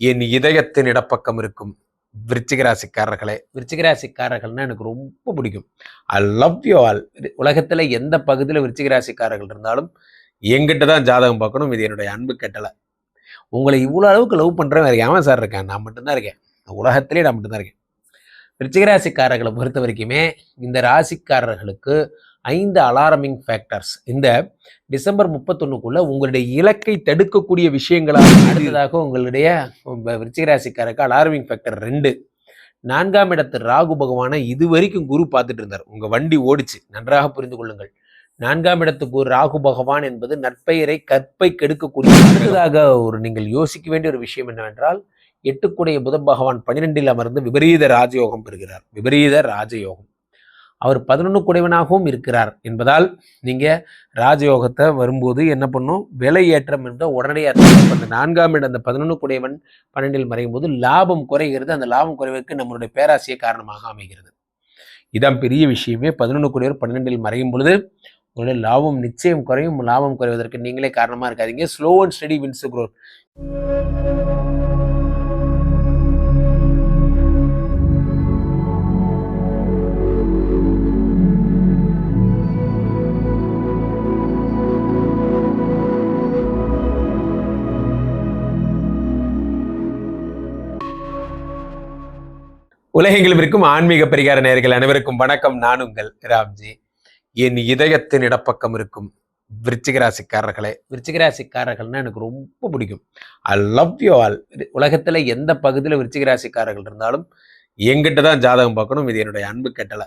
என் இதயத்தின் இடப்பக்கம் இருக்கும் விருச்சிகராசிக்காரர்களே. ராசிக்காரர்களே எனக்கு ரொம்ப பிடிக்கும். ஐ லவ் யூ ஆல் உலகத்தில் எந்த பகுதியில் விருச்சிகராசிக்காரர்கள் இருந்தாலும் எங்கிட்ட தான் ஜாதகம் பார்க்கணும். இது என்னுடைய அன்பு கட்டளை. உங்களை இவ்வளோ அளவுக்கு லவ் பண்ணுறேன் வேறு ஏன் சார் இருக்கேன்? நான் மட்டும்தான் இருக்கேன். உலகத்திலே நான் மட்டும்தான் இருக்கேன். விருச்சிகராசிக்காரர்களை பொறுத்த வரைக்குமே இந்த ராசிக்காரர்களுக்கு ஐந்து அலாரமிங் ஃபேக்டர்ஸ் இந்த டிசம்பர் முப்பத்தொன்னுக்குள்ள உங்களுடைய இலக்கை தடுக்கக்கூடிய விஷயங்களாக அடுத்ததாக உங்களுடைய விருச்சிகராசிக்காரருக்கு அலாரமிங் ஃபேக்டர் ரெண்டு. நான்காம் இடத்து ராகு பகவானை இது வரைக்கும் குரு பார்த்துட்டு இருந்தார். உங்கள் வண்டி ஓடிச்சு. நன்றாக புரிந்து கொள்ளுங்கள். நான்காம் இடத்துக்கு ஒரு ராகு பகவான் என்பது நற்பெயரை கற்பை கெடுக்கக்கூடிய அடுத்ததாக ஒரு நீங்கள் யோசிக்க வேண்டிய ஒரு விஷயம் என்னவென்றால் எட்டுக்குடைய புத பகவான் பன்னிரெண்டில் அமர்ந்து விபரீத ராஜயோகம் பெறுகிறார். விபரீத ராஜயோகம். அவர் பதினொன்று குடைவனாகவும் இருக்கிறார் என்பதால் நீங்கள் ராஜயோகத்தை வரும்போது என்ன பண்ணும்? விலை ஏற்றம் இருந்தால் உடனடியாக அந்த நான்காம் இடம் அந்த பதினொன்று குடைவன் பன்னெண்டில் மறையும் போது லாபம் குறைகிறது. அந்த லாபம் குறைவுக்கு நம்மளுடைய பேராசிய காரணமாக அமைகிறது. இதான் பெரிய விஷயமே. பதினொன்று குடைவர் பன்னெண்டில் மறையும் பொழுது உங்களுடைய லாபம் நிச்சயம் குறையும். லாபம் குறைவதற்கு நீங்களே காரணமாக இருக்காதீங்க. Slow and steady wins growth உலகெங்கிலும் இருக்கும் ஆன்மீக பரிகார நேர்கள் அனைவருக்கும் வணக்கம். நான் உங்கள் ராம்ஜி. என் இதயத்தின் இடப்பக்கம் இருக்கும் விருச்சிகராசிக்காரர்களே விருச்சிகராசிக்காரர்கள்னா எனக்கு ரொம்ப பிடிக்கும். ஐ லவ் யூ ஆல் உலகத்தில் எந்த பகுதியில் விருச்சிகராசிக்காரர்கள் இருந்தாலும் எங்கிட்ட தான் ஜாதகம் பார்க்கணும். இது என்னுடைய அன்பு கட்டளை.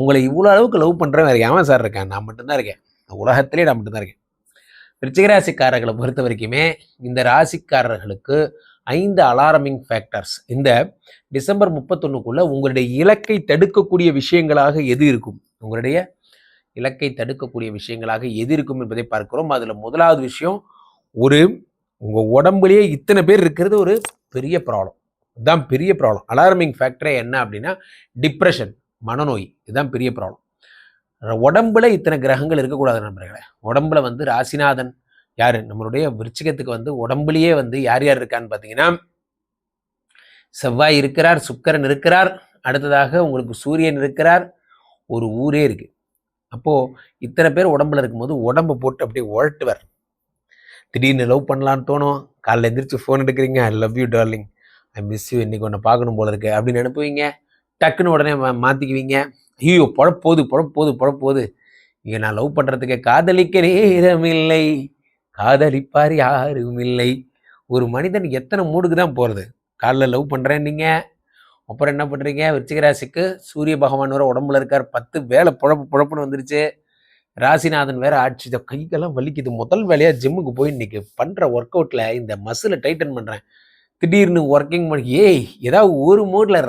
உங்களை இவ்வளோ அளவுக்கு லவ் பண்ணுறேன் வேறு ஏன் சார் இருக்கேன்? நான் மட்டும்தான் இருக்கேன். உலகத்திலே நான் மட்டும்தான் இருக்கேன். விருச்சிகராசிக்காரர்களை பொறுத்த வரைக்குமே இந்த ராசிக்காரர்களுக்கு ஐந்து அலாரமிங் ஃபேக்டர்ஸ் இந்த டிசம்பர் முப்பத்தொன்னுக்குள்ள உங்களுடைய இலக்கை தடுக்கக்கூடிய விஷயங்களாக எது இருக்கும்? உங்களுடைய இலக்கை தடுக்கக்கூடிய விஷயங்களாக எது இருக்கும் என்பதை பார்க்கிறோம். அதில் முதலாவது விஷயம் ஒரு உங்கள் உடம்புலேயே இத்தனை பேர் இருக்கிறது ஒரு பெரிய ப்ராப்ளம் இதுதான் பெரிய ப்ராப்ளம் அலாரமிங் ஃபேக்டரே என்ன அப்படின்னா டிப்ரெஷன் மனநோய். இதுதான் பெரிய ப்ராப்ளம் உடம்புல இத்தனை கிரகங்கள் இருக்கக்கூடாது நண்பர்களே. உடம்புல வந்து ராசிநாதன் யாரு? நம்மளுடைய விருச்சிகத்துக்கு வந்து உடம்புலயே வந்து யார் யார் இருக்கான்னு பார்த்தீங்கன்னா செவ்வாய் இருக்கிறார் சுக்கரன் இருக்கிறார். அடுத்ததாக உங்களுக்கு சூரியன் இருக்கிறார். ஒரு ஊரே இருக்கு. அப்போது இத்தனை பேர் உடம்புல இருக்கும்போது உடம்பு போட்டு அப்படியே உழட்டுவர். திடீர்னு லவ் பண்ணலான்னு தோணும். காலைல எந்திரிச்சு ஃபோன் எடுக்கிறீங்க. I love you darling I miss you இன்னைக்கு ஒன்று பார்க்கணும் போல இருக்கு. அப்படின்னு அனுப்புவீங்க டக்குன்னு உடனே மா- ஐயோ பொழப்போது பொழப்போது பொழப்போது இங்கே நான் லவ் பண்ணுறதுக்கு காதலிக்க நேரமில்லை. காதலிப்பார் யாரும் இல்லை ஒரு மனிதன் எத்தனை மூடுக்கு தான் போகிறது காலைல லவ் பண்ணுறேன் நீங்கள் அப்புறம் என்ன பண்ணுறீங்க விருச்சிக ராசிக்கு சூரிய பகவான் வர உடம்புல இருக்கார். பத்து வேலை புழப்பு புழப்புன்னு வந்துருச்சு. ராசிநாதன் வேற ஆட்சி. இந்த கைக்கெல்லாம் வலிக்குது. முதல் வேலையாக ஜிம்முக்கு போய் இன்னைக்கு பண்ணுற ஒர்க் அவுட்டில் இந்த மசிலை டைட்டன் பண்ணுறேன் திடீர்னு ஒர்க்கிங் பண்ணி ஏய் ஏதாவது ஒரு மூடில்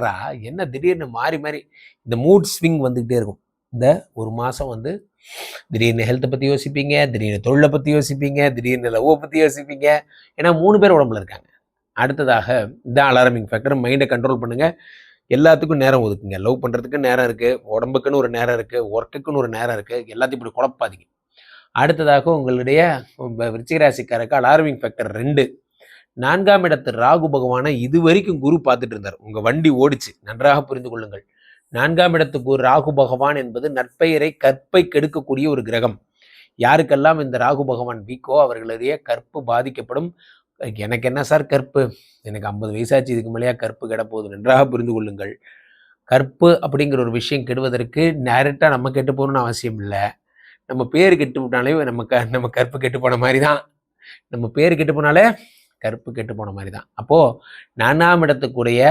என்ன திடீர்னு மாறி மாறி இந்த மூட் ஸ்விங் வந்துக்கிட்டே இருக்கும். இந்த ஒரு மாதம் வந்து திடீர்னு ஹெல்த்தை பற்றி யோசிப்பீங்க திடீர்னு தொழிலை பற்றி யோசிப்பீங்க திடீர்னு லவ்வை பற்றி யோசிப்பீங்க. ஏன்னா மூணு பேர் உடம்புல இருக்காங்க. அடுத்ததாக இந்த அலாரமிங் ஃபேக்டர் மைண்டை கண்ட்ரோல் பண்ணுங்கள் எல்லாத்துக்கும் நேரம் ஒதுக்குங்க. லவ் பண்ணுறதுக்கு நேரம் இருக்குது உடம்புக்குன்னு ஒரு நேரம் இருக்குது ஒர்க்குக்குன்னு ஒரு நேரம் இருக்குது எல்லாத்தையும் இப்படி குழப்பாதீங்க. அடுத்ததாக உங்களுடைய விருச்சிகராசிக்காரருக்கு அலாரமிங் ஃபேக்டர் ரெண்டு. நான்காம் இடத்து ராகு பகவானை இது வரைக்கும் குரு பார்த்துட்டு இருந்தார். உங்கள் வண்டி ஓடிச்சு. நன்றாக புரிந்து கொள்ளுங்கள். நான்காம் இடத்துக்கு ஒரு ராகு பகவான் என்பது நற்பெயரை கற்பை கெடுக்கக்கூடிய ஒரு கிரகம். யாருக்கெல்லாம் இந்த ராகு பகவான் வீக்கோ அவர்களுடைய கற்பு பாதிக்கப்படும். எனக்கு என்ன சார் கற்பு? எனக்கு ஐம்பது வயசாச்சு இதுக்கு மேலேயா கற்பு கிடப்போகுது நன்றாக புரிந்து கொள்ளுங்கள். கற்பு அப்படிங்கிற ஒரு விஷயம் கெடுவதற்கு டேரெக்டாக நம்ம கெட்டு போகணும்னு அவசியம் இல்லை. நம்ம பேர் கெட்டு விட்டாலே நம்ம க நம்ம கற்பு கெட்டு போன மாதிரி தான் நம்ம பேர் கெட்டு போனாலே கற்பு கெட்டு போன மாதிரி தான் அப்போது நானாம் இடத்துக்குரிய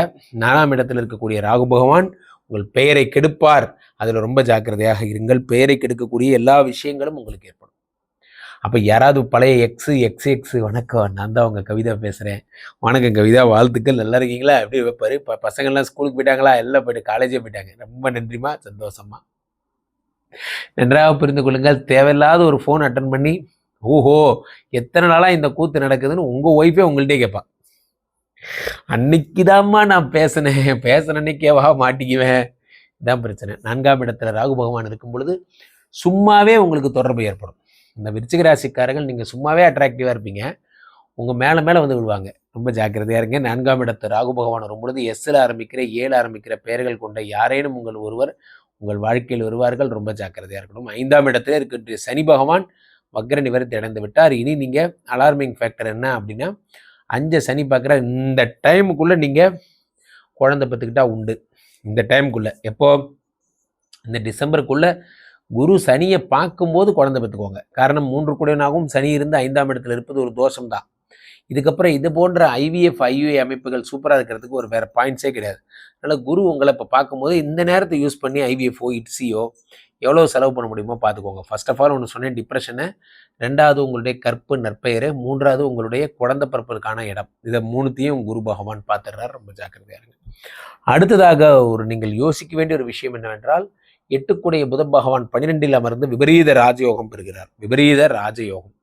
நாலாம் இடத்தில் இருக்கக்கூடிய ராகு பகவான் உங்கள் பெயரை கெடுப்பார். அதில் ரொம்ப ஜாக்கிரதையாக இருங்கள். பெயரை கெடுக்கக்கூடிய எல்லா விஷயங்களும் உங்களுக்கு ஏற்படும். அப்போ யாராவது பழைய எக்ஸு எக்ஸ் எக்ஸு வணக்கம். நான் தான் உங்கள் கவிதா பேசுகிறேன் வணக்கம் கவிதா. வாழ்த்துக்கள். நல்லா இருக்கீங்களா? எப்படி வைப்பாரு இப்போ பசங்கள்லாம் ஸ்கூலுக்கு போயிட்டாங்களா? எல்லாம் போயிட்டு காலேஜே போயிட்டாங்க. ரொம்ப நன்றிமா சந்தோஷமா நன்றாக புரிந்து கொள்ளுங்கள். தேவையில்லாத ஒரு ஃபோன் அட்டன் பண்ணி ஓஹோ எத்தனை நாளாக இந்த கூத்து நடக்குதுன்னு உங்கள் ஒய்ஃபே உங்கள்கிட்டே கேட்பா அன்னைக்குதாம்மா நான் பேசினேன். பேசின அன்னைக்கேவா மாட்டிக்குவேன். இதான் பிரச்சனை. நான்காம் இடத்துல ராகு பகவான் இருக்கும் பொழுது சும்மாவே உங்களுக்கு தொடர்பு ஏற்படும். இந்த விருச்சிக ராசிக்காரர்கள் நீங்கள் சும்மாவே அட்ராக்டிவாக இருப்பீங்க. உங்கள் மேலே மேலே வந்து விடுவாங்க ரொம்ப ஜாக்கிரதையாக இருங்க. நான்காம் இடத்து ராகு பகவான் வரும்பொழுது எஸ்ஸில் ஆரம்பிக்கிற ஏழு ஆரம்பிக்கிற பெயர்கள் கொண்ட யாரேனும் உங்கள் ஒருவர் உங்கள் வாழ்க்கையில் வருவார்கள். ரொம்ப ஜாக்கிரதையாக இருக்கணும். ஐந்தாம் இடத்துல இருக்கின்ற சனி பகவான் வக்ர நிவர்த்தி அடைந்து விட்டார். இனி நீங்கள் அலார்மிங் ஃபேக்டர் என்ன அப்படின்னா அஞ்சு சனி பார்க்குற இந்த டைமுக்குள்ளே நீங்கள் குழந்தை பத்துக்கிட்டா உண்டு. இந்த டைமுக்குள்ளே. எப்போ? இந்த டிசம்பருக்குள்ளே குரு சனியை பார்க்கும்போது குழந்தை பெற்றுக்கோங்க. காரணம் மூன்று குடையனாகவும் சனி இருந்து ஐந்தாம் இடத்துல இருப்பது ஒரு தோஷம் தான் இதுக்கப்புறம் இது போன்ற ஐவிஎஃப் ஐயுஏ அமைப்புகள் சூப்பராக இருக்கிறதுக்கு ஒரு வேறு பாயிண்ட்ஸே கிடையாது. அதனால் குரு உங்களை இப்போ பார்க்கும்போது இந்த நேரத்தை யூஸ் பண்ணி ஐவிஎஃப்ஓ இட்ஸியோ எவ்வளோ செலவு பண்ண முடியுமோ பார்த்துக்கோங்க. ஃபர்ஸ்ட் ஆஃப் ஆல் ஒன்று சொன்னேன் டிப்ரெஷனை ரெண்டாவது உங்களுடைய கற்பு நற்பெயர். மூன்றாவது உங்களுடைய குழந்தை பிறப்பதற்கான இடம். இதை மூணுத்தையும் குரு பகவான் பார்த்துடுறாரு. ரொம்ப ஜாக்கிரதையாக இருங்க. அடுத்ததாக ஒரு நீங்கள் யோசிக்க வேண்டிய ஒரு விஷயம் என்னவென்றால் எட்டுக்குடைய புத பகவான் பன்னிரெண்டில் அமர்ந்து விபரீத ராஜயோகம் பெறுகிறார். விபரீத ராஜயோகம்.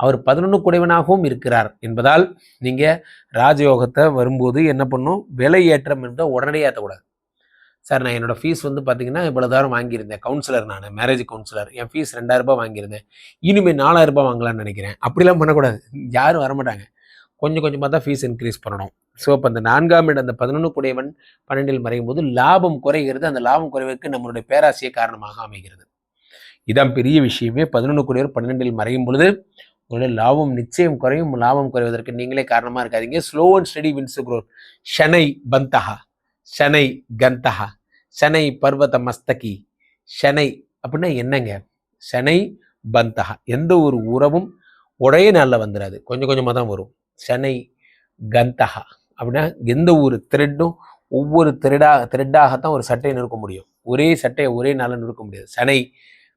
அவர் பதினொன்று குடைவனாகவும் இருக்கிறார். என்பதால் நீங்கள் ராஜயோகத்தை வரும்போது என்ன பண்ணும்? விலை ஏற்றம் இருந்தால் உடனடியாக ஏற்றக்கூடாது சார் நான் என்னோடய ஃபீஸ் வந்து பார்த்தீங்கன்னா இவ்வளோ தூரம் வாங்கியிருந்தேன். கவுன்சிலர் நான் மேரேஜ் கவுன்சிலர் என் ஃபீஸ் ரெண்டாயிரரூபா வாங்கியிருந்தேன். இனிமேல் நாலாயிரம் ரூபாய் வாங்கலாம்னு நினைக்கிறேன். அப்படிலாம் பண்ணக்கூடாது. யாரும் வரமாட்டாங்க. கொஞ்சம் கொஞ்சமாக தான் ஃபீஸ் இன்க்ரீஸ் பண்ணணும். ஸோ அப்போ அந்த நான்காம் இடம் அந்த பதினொன்று குடையவன் பன்னெண்டில் மறையும் போது லாபம் குறைகிறது. அந்த லாபம் குறைவுக்கு நம்மளுடைய பேராசையை காரணமாக அமைகிறது. இதான் பெரிய விஷயமே. பதினொன்று குடையவர் பன்னெண்டில் மறையும் பொழுது உங்களுடைய லாபம் நிச்சயம் குறையும். லாபம் குறைவதற்கு நீங்களே காரணமாக இருக்காதீங்க. Slow and steady wins growth ஷனை பந்தஹா ஷனை கந்தஹா ஷனை பர்வத மஸ்தகி ஷனை அப்படின்னா என்னங்க? ஷனை பந்தஹா எந்த ஒரு உறவும் ஒரே நாளில் வந்துடாது கொஞ்சம் கொஞ்சமாக தான் வரும். ஷனை கந்தஹா அப்படின்னா எந்த ஒரு த்ரெட்டும் ஒவ்வொரு த்ரெடா த்ரெட்டாகத்தான் ஒரு சட்டையை நிறுக்க முடியும். ஒரே சட்டையை ஒரே நாளில் நிறுக்க முடியாது. சனை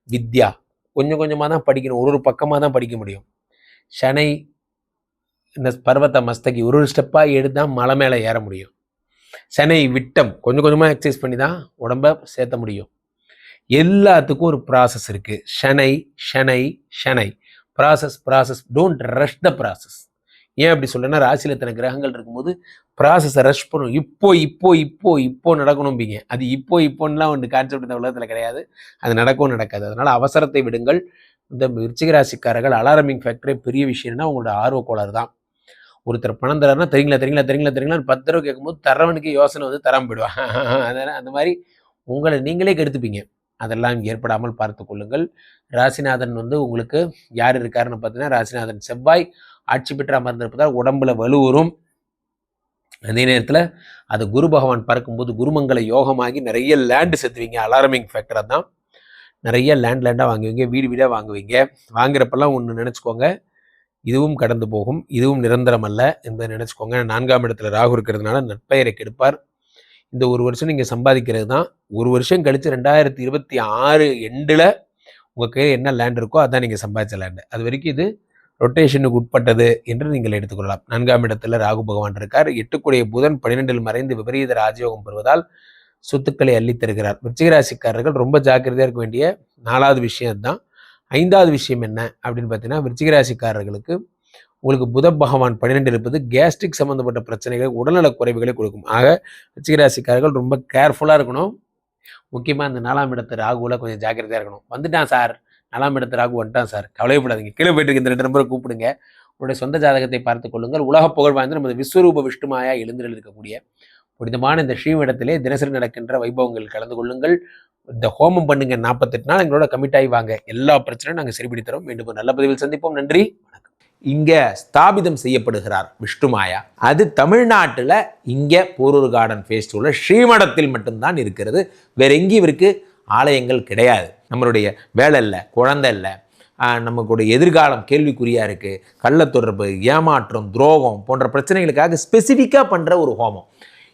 வித்யா. கொஞ்சம் கொஞ்சமாக தான் படிக்கணும். ஒரு ஒரு பக்கமாக தான் படிக்க முடியும். சனை இந்த பர்வத மஸ்தகி ஒரு ஒரு ஸ்டெப்பாக எடுத்தால் மலை மேலே ஏற முடியும். சனை விட்டம் கொஞ்சம் கொஞ்சமாக எக்ஸசைஸ் பண்ணி தான் உடம்ப சேர்த்த முடியும். எல்லாத்துக்கும் ஒரு ப்ராசஸ் இருக்குது ஷனை ஷனை ஷனை process process don't rush the process ஏன் அப்படி சொல்றேன்னா ராசியில் இத்தனை கிரகங்கள் இருக்கும்போது ப்ராசஸை ரஷ் பண்ணும். இப்போ இப்போ இப்போ இப்போ நடக்கணும்பீங்க. அது இப்போ இப்போன்னுலாம் ஒன்று கான்செப்ட் இந்த உலகத்தில் கிடையாது. அது நடக்கவும் நடக்காது. அதனால் அவசரத்தை விடுங்கள். இந்த விருச்சிக ராசிக்காரர்கள் அலாரமிங் ஃபேக்டரே பெரிய விஷயம்னா உங்களோட ஆர்வ கோளாறு தான். ஒருத்தர் பணம் தராருன்னா தெரியுங்களா தெரியுங்களா தெரியுங்களா? தெரியுங்களா பத்து ரூபா கேட்கும்போது தரவனுக்கு யோசனை வந்து தராம போயிடுவான் அதனால் அந்த மாதிரி உங்களை நீங்களே கெடுத்துப்பீங்க. அதெல்லாம் ஏற்படாமல் பார்த்து கொள்ளுங்கள். ராசிநாதன் வந்து உங்களுக்கு யார் இருக்காருன்னு பார்த்தீங்கன்னா ராசிநாதன் செவ்வாய் ஆட்சி பெற்று அமர்ந்திருப்பதால் உடம்புல வலுவரும் அதே நேரத்தில் அது குரு பகவான் பறக்கும்போது குருமங்கல யோகமாகி நிறைய லேண்டு செத்துவீங்க. அலாரமிங் ஃபேக்டராக தான் நிறைய லேண்ட் லேண்டாக வாங்குவீங்க வீடு வீடாக வாங்குவீங்க. வாங்குறப்பெல்லாம் ஒன்று நினச்சிக்கோங்க. இதுவும் கடந்து போகும். இதுவும் நிரந்தரம் அல்ல என்பதை நினச்சிக்கோங்க. நான்காம் இடத்துல ராகு இருக்கிறதுனால நட்பெயரை கெடுப்பார். இந்த ஒரு வருஷம் நீங்கள் சம்பாதிக்கிறது தான். ஒரு வருஷம் கழித்து ரெண்டாயிரத்தி இருபத்தி ஆறு எண்டில் உங்கள் கையில் என்ன லேண்ட் இருக்கோ அதான் நீங்கள் சம்பாதிச்ச லேண்டு அது வரைக்கும் இது ரொட்டேஷனுக்கு உட்பட்டது என்று நீங்கள் எடுத்துக்கொள்ளலாம். நான்காம் இடத்துல ராகு பகவான் இருக்கார். எட்டுக்குடைய புதன் பன்னிரெண்டில் மறைந்து விபரீத ராஜயோகம் பெறுவதால் சொத்துக்களை அள்ளித் தருகிறார். விருச்சிகராசிக்காரர்கள் ரொம்ப ஜாக்கிரதையாக இருக்க வேண்டிய நாலாவது விஷயம் தான் ஐந்தாவது விஷயம் என்ன அப்படின்னு பார்த்தீங்கன்னா விருச்சிகராசிக்காரர்களுக்கு உங்களுக்கு புத பகவான் பன்னிரெண்டு இருப்பது கேஸ்ட்ரிக் சம்மந்தப்பட்ட பிரச்சனைகள் உடல்நலக் குறைவுகளை கொடுக்கும். ஆக விருச்சிகராசிக்காரர்கள் ரொம்ப கேர்ஃபுல்லாக இருக்கணும். முக்கியமாக இந்த நாலாம் இடத்து ராகுவில் கொஞ்சம் ஜாக்கிரதையாக இருக்கணும். வந்துட்டான் சார். நாலாம் இடத்து ராகு வந்துட்டான் சார். கவலைப்படாதீங்க கீழே போயிட்டு இந்த ரெண்டு நம்பரை கூப்பிடுங்க. உங்களுடைய சொந்த ஜாதகத்தை பார்த்து கொள்ளுங்கள். உலக புகழ் வாய்ந்த நமது விஸ்வரூப விஷ்ணுமாயா எழுந்திரில் இருக்கக்கூடிய புனிதமான இந்த ஸ்ரீவிடத்திலே தினசரி நடக்கின்ற வைபவங்கள் கலந்து கொள்ளுங்கள். இந்த ஹோமம் பண்ணுங்க நாற்பத்தெட்டு நாள் எங்களோட கமிட் ஆகி வாங்க. எல்லா பிரச்சனையும் நாங்கள் சரிபடி தரோம். மீண்டும் நல்ல பதிவில் சந்திப்போம். நன்றி. வணக்கம். இங்க ஸ்தாபிதம் செய்யப்படுகிறார் விஷ்ணுமாயா அது தமிழ்நாட்டில் இங்கே போரூர் கார்டன் ஃபேஸ்டிவலில் ஸ்ரீமடத்தில் மட்டும்தான் இருக்கிறது. வேற எங்கேயும் இவருக்கு ஆலயங்கள் கிடையாது. நம்மளுடைய வேலை இல்லை குழந்தை இல்லை. நமக்குடைய எதிர்காலம் கேள்விக்குறியாக இருக்குது கள்ள தொடர்பு ஏமாற்றம் துரோகம் போன்ற பிரச்சனைகளுக்காக ஸ்பெசிஃபிக்காக பண்ணுற ஒரு ஹோமம்.